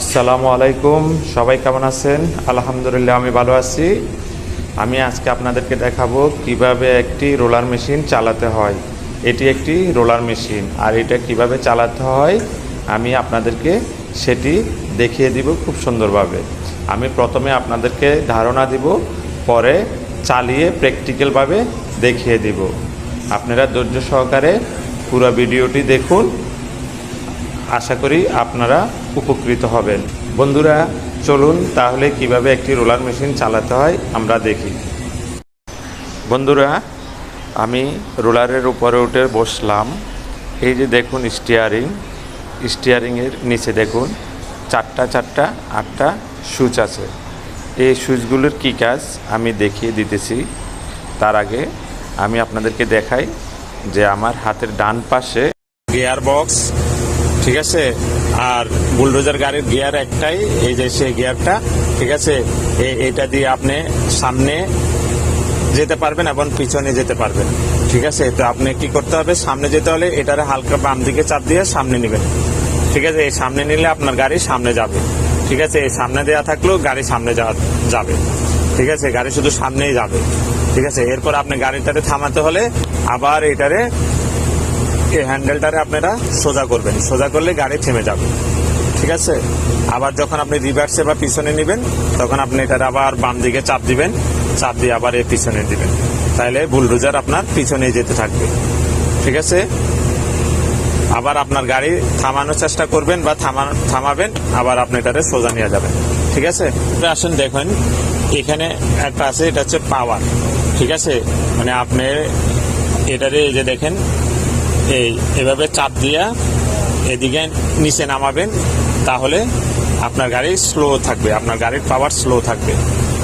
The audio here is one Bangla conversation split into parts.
আসসালামু আলাইকুম, সবাই কেমন আছেন? আলহামদুলিল্লাহ, আমি ভালো আছি। আমি আজকে আপনাদেরকে দেখাবো কীভাবে একটি রোলার মেশিন চালাতে হয়। এটি একটি রোলার মেশিন, আর এটা কীভাবে চালাতে হয় আমি আপনাদেরকে সেটি দেখিয়ে দিব খুব সুন্দরভাবে। আমি প্রথমে আপনাদেরকে ধারণা দিব, পরে চালিয়ে প্র্যাকটিক্যালভাবে দেখিয়ে দিব। আপনারা ধৈর্য সহকারে পুরো ভিডিওটি দেখুন আশা করি আপনারা উপকৃত হবেন। বন্ধুরা, চলুন তাহলে কীভাবে একটি রোলার মেশিন চালাতে হয় আমরা দেখি। বন্ধুরা, আমি রোলারের উপরে উঠে বসলাম। এই যে দেখুন স্টিয়ারিং স্টিয়ারিংয়ের নিচে দেখুন, চারটা চারটা, আটটা সুইচ আছে। এই সুচগুলোর কী কাজ আমি দেখিয়ে দিতেছি। তার আগে আমি আপনাদেরকে দেখাই যে আমার হাতের ডান পাশে গিয়ার বক্স ঠিক আছে? আর বুলডোজার গাড়ির গিয়ার একটাই, এই যে সেই গিয়ারটা, ঠিক আছে? এটা দিয়ে আপনি সামনে যেতে পারবেন এবং পিছনে যেতে পারবেন, ঠিক আছে? তো আপনি কি করতে হবে? সামনে যেতে হলে এটারে হালকা বাম দিকে চাপ দিয়ে সামনে নেবেন, ঠিক আছে? এই সামনে নিলে আপনার গাড়ি সামনে যাবে, ঠিক আছে? এই সামনে দেওয়া থাকলেও গাড়ি সামনে যাওয়া যাবে, ঠিক আছে? গাড়ি শুধু সামনেই যাবে, ঠিক আছে? এরপর আপনি গাড়িটারে থামাতে হলে আবার এটারে এই হ্যান্ডেলটারে আপনারা সোজা করবেন। সোজা করলে গাড়ি থেমে যাবে। ঠিক আছে? আবার যখন আপনি রিভার্সে বা পিছনে নেবেন, তখন আপনি এটার আবার বাম দিকে চাপ দিবেন। চাপ দিয়ে আবার এই পিছনে দিবেন। তাহলে বুলডোজার আপনার পিছনে যেতে থাকবে। ঠিক আছে? আবার আপনার গাড়ি থামানোর চেষ্টা করবেন বা থামাবেন, আবার আপনি এটারে সোজা নিয়ে যাবেন। ঠিক আছে? আসুন, দেখেন, এখানে একটা আছে, এটা হচ্ছে পাওয়ার ঠিক আছে? মানে আপনি এটারে এই যে দেখেন এই এভাবে চাপ দিয়া এদিকে নিচে নামাবেন, তাহলে আপনার গাড়ি স্লো থাকবে, আপনার গাড়ির পাওয়ার স্লো থাকবে।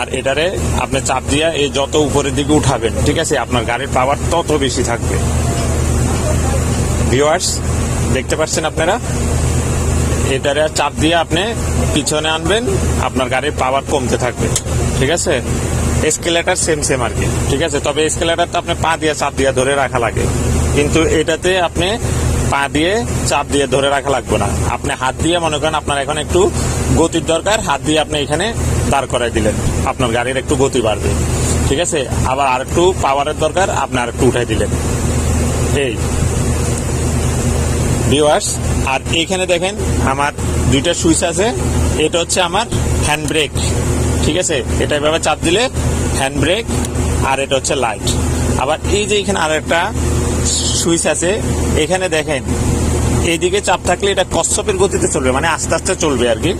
আর এটারে আপনি চাপ দিয়া এই যত উপরের দিকে উঠাবেন, ঠিক আছে, আপনার গাড়ির পাওয়ার তত বেশি থাকবে। ভিউয়ার্স দেখতে পাচ্ছেন আপনারা? এটারে চাপ দিয়ে আপনি পিছনে আনবেন, আপনার গাড়ির পাওয়ার কমতে থাকবে, ঠিক আছে? এসকেলেটার সেম সেম আর কি, ঠিক আছে? তবে এসকেলেটার তো আপনি পা দিয়ে, চাপ দিয়ে ধরে রাখা লাগে। কিন্তু এটাতে আপনি পা দিয়ে, চাপ দিয়ে ধরে রাখা লাগবে না। আপনি হাত দিয়ে মনে করেন আপনার এখন একটু গতির দরকার, হাত দিয়ে আপনি এখানে দাঁড় করাই দিলেন। আপনার গাড়ির একটু গতি বাড়বে। ঠিক আছে? আবার আর একটু পাওয়ারের দরকার, আপনি আর একটু উঠাই দিলেন। এই। ভিউয়ার্স আর এখানে দেখেন, আমার দুইটা সুইচ আছে। এটা হচ্ছে আমার হ্যান্ড ব্রেক ঠিক আছে? এটা এভাবে চাপ দিলে হ্যান্ড ব্রেক আর এটা হচ্ছে লাইট আবার এই যে এখানে আর একটা সুইচ আছে, এখানে দেখেন এইদিকে চাপ থাকলে এটা কচ্ছপের গতিতে চলবে মানে আস্তে আস্তে চলবে আর কি।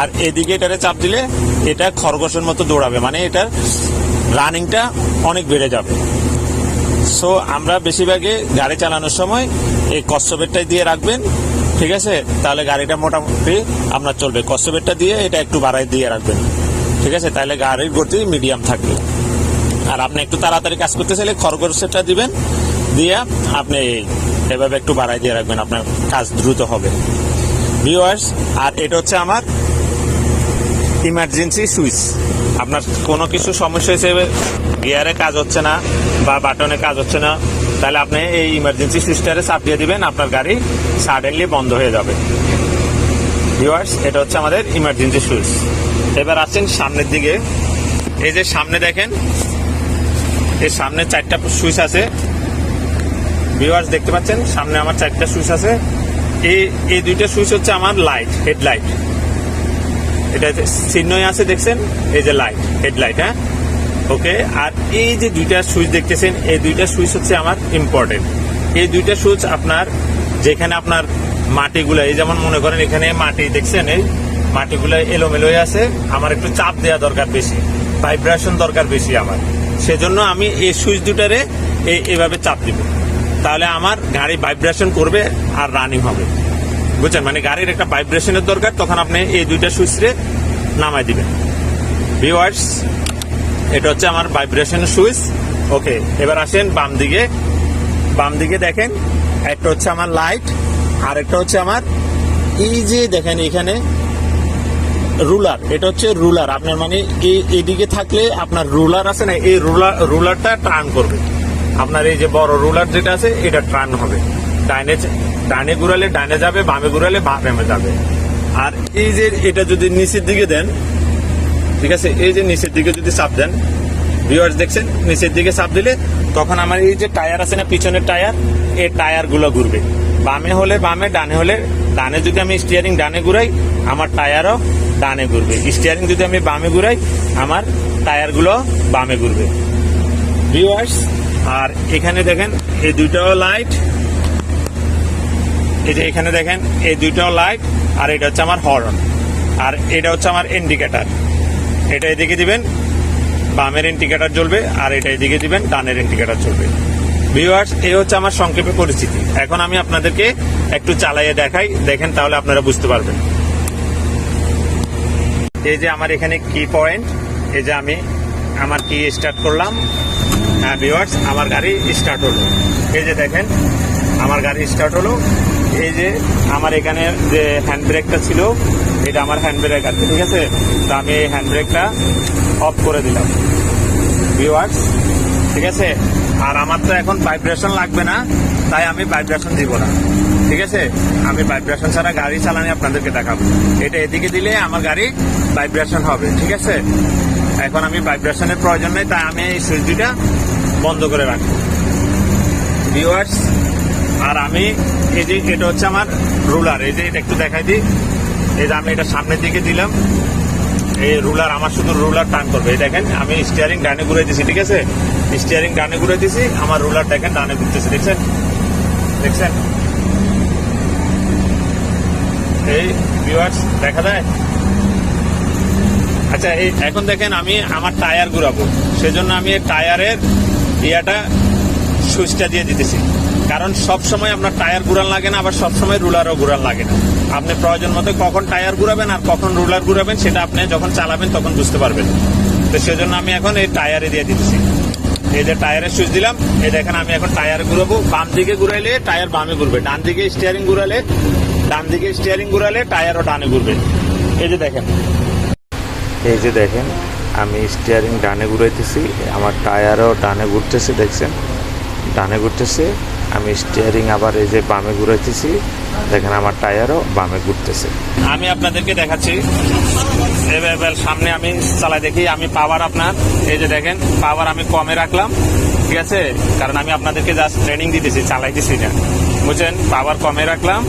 আর এদিকে এটারে চাপ দিলে এটা খরগোশের মতো দৌড়াবে মানে এটার রানিংটা অনেক বেড়ে যাবে। সো আমরা বেশিরভাগই গাড়ি চালানোর সময় এই কচ্ছপেরটাই দিয়ে রাখবেন, ঠিক আছে? তাহলে গাড়িটা মোটামুটি আপনার চলবে। কচ্ছপেরটা দিয়ে এটা একটু বাড়াই দিয়ে রাখবেন, ঠিক আছে? তাহলে গাড়ির গতি মিডিয়াম থাকবে। আর আপনি একটু তাড়াতাড়ি কাজ করতে চাইলে খরগোশেরটা দিবেন দিয়ে আপনি এভাবে একটু বাড়াই দিয়ে রাখবেন, আপনার কাজ দ্রুত হবে। ভিউয়ার্স আর এটা হচ্ছে আমার ইমার্জেন্সি সুইচ আপনার কোনো কিছু সমস্যা হিসেবে গিয়ারে কাজ হচ্ছে না বা বাটনে কাজ হচ্ছে না, তাহলে আপনি এই ইমার্জেন্সি সুইচটারে চাপ দিয়ে দিবেন, আপনার গাড়ি সাডেনলি বন্ধ হয়ে যাবে। ভিউয়ার্স এটা হচ্ছে আমাদের ইমার্জেন্সি সুইচ এবার আসছেন সামনের দিকে। এই যে সামনে দেখেন, এই সামনে চারটা সুইচ আছে। ভিউয়ার্স দেখতে পাচ্ছেন, সামনে আমার চারটা সুইচ আছে। এই এই দুইটা সুইচ হচ্ছে আমার লাইট হেডলাইট এটা চিহ্নই আছে, দেখছেন? এই যে লাইট হেডলাইট হ্যাঁ? ওকে আর এই যে দুইটা সুইচ দেখতেছেন, এই দুইটা সুইচ হচ্ছে আমার ইম্পর্টেন্ট এই দুইটা সুইচ আপনার, যেখানে আপনার মাটিগুলো, এই যেমন মনে করেন এখানে মাটি, দেখছেন? এই মাটিগুলো এলোমেলো আছে। আমার একটু চাপ দেওয়া দরকার বেশি ভাইব্রেশন দরকার বেশি আমার। সেজন্য আমি এই সুইচ দুটারে এই- এভাবে চাপ দিব। তাহলে আমার গাড়ি ভাইব্রেশন করবে আর রানিং হবে। বুঝছেন? মানে গাড়ির একটা ভাইব্রেশনের দরকার, তখন আপনি এই দুইটা সুইচরে নামাই দিবেন। ভিওয়ার্স এটা হচ্ছে আমার ভাইব্রেশনের সুইচ। ওকে এবার আসেন বাম দিকে। বাম দিকে দেখেন, একটা হচ্ছে আমার লাইট আর একটা হচ্ছে আমার এই যে দেখেন এখানে রুলার এটা হচ্ছে রুলার আপনার মানে এই এদিকে থাকলে আপনার রুলার আছে না, এই রুলার রুলারটা টার্ন করবে। আপনার এই যে বড় রুলার যেটা আছে, এটা টার্ন হবে। ডাইনে ডাইনে ঘুরালে ডাইনে যাবে, বামে ঘুরালে বামে যাবে। আর এই যে এটা যদি নিচের দিকে দেন, ঠিক আছে? এই যে নিচের দিকে যদি চাপ দেন ভিউয়ার্স দেখছেন, নিচের দিকে চাপ দিলে তখন আমার এই যে টায়ার আছে না, পিছনের টায়ার, এই টায়ারগুলো ঘুরবে। বামে হলে বামে, ডানে হলে ডানে যদি আমি স্টিয়ারিং ডানে ঘুরাই, আমার টায়ারও ডানে ঘুরবে। স্টিয়ারিং যদি আমি বামে ঘুরাই, আমার টায়ারগুলো বামে ঘুরবে। ভিউয়ার্স আর এখানে দেখেন, এই দুইটাও লাইট এই যে এখানে দেখেন, এই দুইটাও লাইট আর এটা হচ্ছে আমার হর্ন আর এটা হচ্ছে আমার ইন্ডিকেটার এটা এদিকে দিবেন, বামের ইন্ডিকেটার জ্বলবে, আর এটা এদিকে দিবেন, ডানের ইন্ডিকেটার জ্বলবে। ভিউয়ার্স এই হচ্ছে আমার সংক্ষেপে পরিস্থিতি। এখন আমি আপনাদেরকে একটু চালাইয়ে দেখাই। দেখেন তাহলে আপনারা বুঝতে পারবেন। এই যে আমার এখানে কি পয়েন্ট এই যে আমি আমার কি স্টার্ট করলাম। হ্যাঁ ভিউয়ার্স, আমার গাড়ি স্টার্ট হলো। এই যে দেখেন, আমার গাড়ি স্টার্ট হলো। এই যে আমার এখানে যে হ্যান্ড ব্রেকটা ছিল, এটা আমার হ্যান্ড ব্রেক আছে, ঠিক আছে? তো আমি এই হ্যান্ড ব্রেকটা অফ করে দিলাম। ভিউয়ার্স, ঠিক আছে? আর আমার তো এখন ভাইব্রেশন লাগবে না, তাই আমি ভাইব্রেশন দিব না। ঠিক আছে? আমি ভাইব্রেশন ছাড়া গাড়ি চালানি আপনাদেরকে দেখাবো। এটা এদিকে দিলে আমার গাড়ি ভাইব্রেশন হবে, ঠিক আছে? এখন আমি ভাইব্রেশনের প্রয়োজন নেই, তাই আমি এই সুইচ দুইটা বন্ধ করে রাখব ভিউয়ার্স আর আমি, এই যে এটা হচ্ছে আমার রুলার এই যে এটা একটু দেখাই দিই। এই যে আমি এটা সামনের দিকে দিলাম। এই রুলার আমার শুধু রুলার টান করবে। এই দেখেন, আমি স্টিয়ারিং ডানে ঘুরে দিছি, ঠিক আছে? স্টিয়ারিং ডানে ঘুরে দিছি, আমার রুলার দেখেন, ডানে ঘুরতেছে, দেখছেন? দেখছেন? এই ভিউয়ার্স দেখা যায়? আচ্ছা এই এখন দেখেন আমি আমার টায়ার ঘুরাবো। সেজন্য আমি টায়ারের ইয়াটা সুইচটা দিয়ে দিতেছি। কারণ সব সময় আপনার টায়ার ঘুরান লাগে না, আবার সব সময় রুলারও ঘুরান লাগে না। আপনি প্রয়োজন মতো কখন টায়ার ঘুরাবেন আর কখন রুলার ঘুরাবেন, সেটা আপনি যখন চালাবেন তখন বুঝতে পারবেন। তো সেজন্য আমি এখন এই টায়ারে দিয়ে দিতেছি। এই যে টায়ারের সুইচ দিলাম, এই দেখেন আমি এখন টায়ার ঘুরাবো। বাম দিকে ঘুরাইলে টায়ার বামে ঘুরবে, ডান দিকে স্টিয়ারিং ঘুরালে, ডান দিকে স্টিয়ারিং ঘুরালে টায়ারও ডানে ঘুরবে। এই যে দেখেন। এই যে দেখেন আমি স্টিয়ারিং ডানে ঘুরাইতেছি, আমার টায়ারও ডানে ঘুরতেছে, দেখছেন? ডানে ঘুরতেছে, আমি স্টিয়ারিং আবার এই যে বামে ঘুরাইতেছি, দেখেন আমার টায়ারও বামে ঘুরতেছে। আমি আপনাদেরকে দেখাচ্ছি সামনে আমি চালাই দেখি, আমি পাওয়ার আপনার, এই যে দেখেন পাওয়ার আমি কমে রাখলাম, ঠিক আছে? কারণ আমি আপনাদেরকে জাস্ট ট্রেনিং দিতেছি, চালাইতেছি না বুঝছেন? পাওয়ার কমে রাখলাম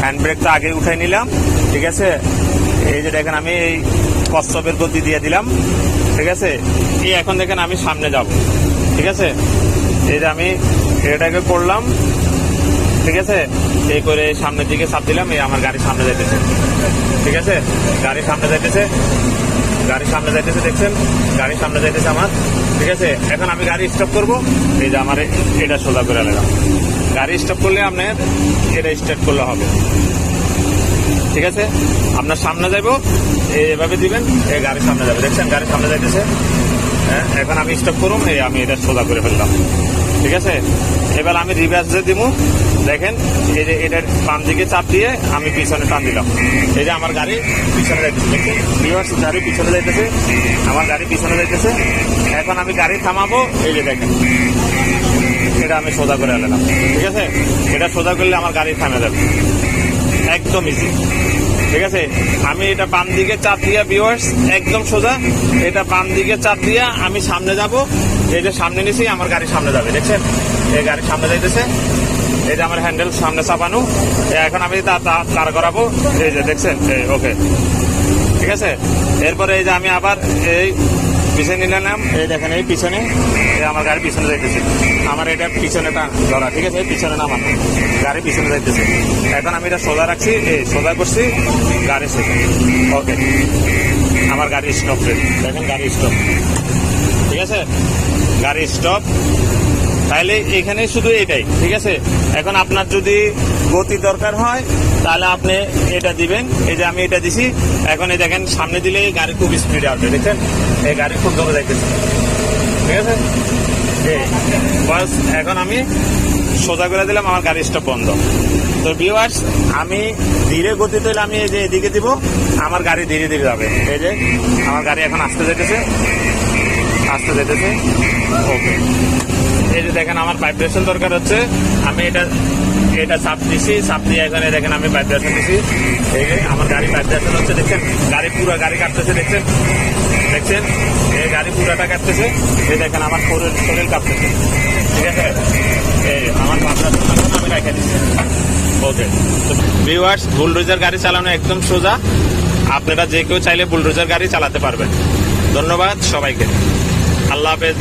হ্যান্ড ব্রেক তো আগে উঠাই নিলাম, ঠিক আছে? এই যে দেখেন, আমি এই কচ্ছপের গতি দিয়ে দিলাম ঠিক আছে? এই এখন দেখেন আমি সামনে যাব। ঠিক আছে? এই যে আমি এটাকে করলাম। ঠিক আছে? এই করে সামনের দিকে চাপ দিলাম, এই আমার গাড়ি সামনে যাইতেছে। ঠিক আছে? গাড়ি সামনে যাইতেছে। গাড়ি সামনে যাইতেছে, দেখছেন? গাড়ি সামনে যাইতেছে আমার। ঠিক আছে? এখন আমি গাড়ি স্টপ করব। এই যে আমার এটা সোজা করে নিলাম। গাড়ি স্টপ করলে আপনার এটা স্টার্ট করলে হবে। ঠিক আছে? আপনার সামনে এই এভাবে দিবেন, এই গাড়ি সামনে যাবে। দেখছেন, গাড়ি সামনে যাইতেছে। হ্যাঁ এখন আমি স্টপ করুন এই আমি এটা সোজা করে ফেললাম। ঠিক আছে? এবার আমি রিভার্স দিয়ে দিব দেখেন, এই যে এটার বাম দিকে চাপ দিয়ে আমি পিছনে টান দিলাম। এই যে আমার গাড়ি পিছনে যাইতেছে রিভার্স গাড়ি পিছনে যাইতেছে, আমার গাড়ি পিছনে যাইতেছে। এখন আমি গাড়ি থামাবো, এই যে দেখেন। এটা আমি সোজা করে আনলাম ঠিক আছে? এটা সোজা করলে আমার গাড়ি থামে যাবে। একদম ইজি ঠিক আছে? আমি এটা বাম দিকে চাপ দিয়া ভিউয়ার্স একদম সোজা। এটা বাম দিকে চাপ দিয়া, আমি সামনে যাব। এই যে সামনে নিছি, আমার গাড়ি সামনে যাবে, দেখছেন? এই গাড়ি সামনে যাইতেছে। এই যে আমার হ্যান্ডেল সামনে চাপানো। এখন আমি তার করাবো। এই যে, দেখছেন? ওকে ঠিক আছে? এরপরে এই যে আমি আবার এই পিছনে নিলাম এই দেখেন এই পিছনে। আমার গাড়ি পিছনে যাইতেছে। আমার এটা পিছনে পিছনেটা ধরা ঠিক আছে? এই পিছনে নামান। গাড়ি পিছনে যাইতেছে। এখন আমি এটা সোজা রাখছি এই সোজা করছি গাড়ি শেখে ওকে। আমার গাড়ি স্টপ দেখেন গাড়ি স্টপ ঠিক আছে? গাড়ি স্টপ তাহলে এখানে শুধু এটাই, ঠিক আছে? এখন আপনার যদি গতি দরকার হয়, তাহলে আপনি এটা দিবেন। এই যে আমি এটা দিছি, এখন এই দেখেন, সামনে দিলে এই গাড়ি খুব স্পিডে আসবে দেখছেন? এই গাড়ি খুব জমে যাইতেছে। ঠিক আছে? বাস, এখন আমি সোজা করে দিলাম, আমার গাড়ি স্টপ বন্ধ। তো ভিউয়ার্স আমি ধীরে গতিতে হলে আমি এই যে এদিকে দিব, আমার গাড়ি ধীরে ধীরে যাবে। এই যে, আমার গাড়ি এখন আসতে যেতেছে আসতে যেতেছে ওকে। এই যে দেখেন, আমার ভাইব্রেশন দরকার হচ্ছে। আমি এটা এটা চাপ দিছি চাপ দিয়ে এখানে দেখেন আমি ভাইব্রেশন দিছি। আমার গাড়ি ভাইব্রেশন হচ্ছে, দেখছেন? গাড়ি পুরো গাড়ি কাটতেছে দেখছেন? দেখছেন? এই গাড়ি পুরাটা কাটতেছে এই দেখেন, আমার শরীর শরীর কাঁপতেছে। ঠিক আছে? এই আমার ভাবনা আমি রেখে দিচ্ছি। ওকে ভিউয়ার্স বুলডোজার গাড়ি চালানো একদম সোজা। আপনারা যে কেউ চাইলে বুলডোজার গাড়ি চালাতে পারবেন। ধন্যবাদ সবাইকে। আল্লাহ হাফেজ।